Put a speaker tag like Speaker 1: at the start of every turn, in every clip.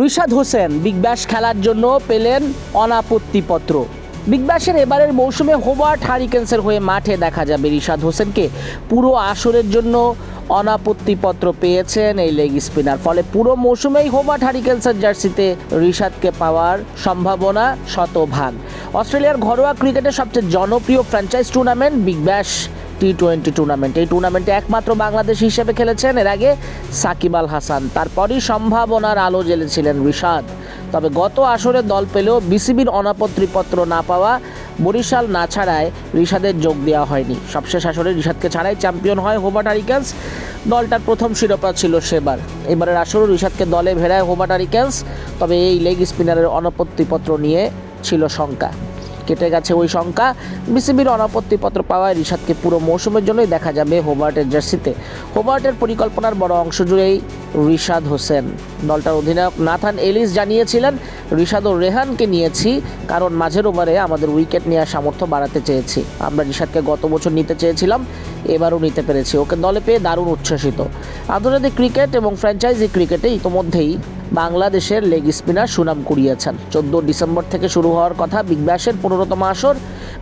Speaker 1: Rishad Hossain Big Bash খেলার জন্য পেলেন অনাপত্তিপত্র। বিগ ব্যাশের এবারের মৌসুমে হোবার্ট হারিকেন্সের হয়ে মাঠে দেখা যাবে রিশাদ হোসেনকে। পুরো আসরের জন্য অনাপত্তিপত্র পেয়েছেন এই লেগ স্পিনার ফলে পুরো মৌসুমেই হোবার্ট হারিকেন্সের জার্সিতে রিশাদকে পাওয়ার সম্ভাবনা শতভাগ। অস্ট্রেলিয়ার ঘরোয়া ক্রিকেটের সবচেয়ে জনপ্রিয় franchise tournament big bash T twenty tournament এই টুর্নামেন্টে একমাত্র বাংলাদেশ হিসেবে খেলেছেন। এর আগে সাকিব আল হাসান, তারপরই সম্ভাবনার আলো জ্বেলেছিলেন রিশাদ। তবে গত আসরে দল পেলেও বিসিবির অনাপত্রিপত্র না পাওয়া বরিশাল না ছাড়ায় রিশাদের যোগ দেওয়া হয়নি। সবশেষ আসরে রিশাদকে ছাড়াই চ্যাম্পিয়ন হয় হোবার্ট হারিকেন্স দলটার প্রথম শিরোপা ছিল সেবার। এবারের আসরও রিশাদকে দলে ভেড়ায় হোবার্ট হারিকেন্স তবে এই লেগ স্পিনারের অনাপত্তিপত্র নিয়ে ছিল শঙ্কা। কেটে গেছে ওই শঙ্কা। বিসিবির অনাপত্তিপত্র পাওয়ায় রিশাদকে পুরো মৌসুমের জন্যই দেখা যাবে হোবার্টের জার্সিতে। হোবার্টের পরিকল্পনার বড় অংশ জুড়েই রিশাদ হোসেন। দলটার অধিনায়ক নাথান এলিস জানিয়েছিলেন, রিশাদ ও রেহানকে নিয়েছি, কারণ মাঝের ওভারে আমাদের উইকেট নেওয়ার সামর্থ্য বাড়াতে চেয়েছি। আমরা রিশাদকে গত বছর নিতে চেয়েছিলাম, এবারও নিতে পেরেছি। ওকে দলে পেয়ে দারুণ উচ্ছ্বসিত। আন্তর্জাতিক ক্রিকেট এবং ফ্র্যাঞ্চাইজি ক্রিকেটে ইতোমধ্যেই বাংলাদেশের লেগ স্পিনার সুনাম কুড়িয়েছেন। চোদ্দ ডিসেম্বর থেকে শুরু হওয়ার কথা বিগ ব্যাশের পনেরোতম আসর।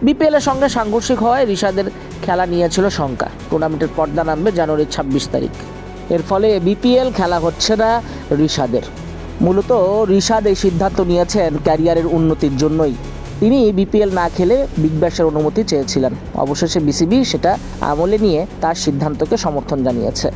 Speaker 1: বিপিএলের সঙ্গে সাংঘর্ষিক হওয়ায় রিশাদের খেলা নিয়েছিল শঙ্কা। টুর্নামেন্টের পর্দা নামবে জানুয়ারির ছাব্বিশ তারিখ। এর ফলে বিপিএল খেলা হচ্ছে না রিশাদের মূলত রিশাদ এই সিদ্ধান্ত নিয়েছেন ক্যারিয়ারের উন্নতির জন্যই। তিনি বিপিএল না খেলে বিগ ব্যাশের অনুমতি চেয়েছিলেন। অবশেষে বিসিবি সেটা আমলে নিয়ে তার সিদ্ধান্তকে সমর্থন জানিয়েছে।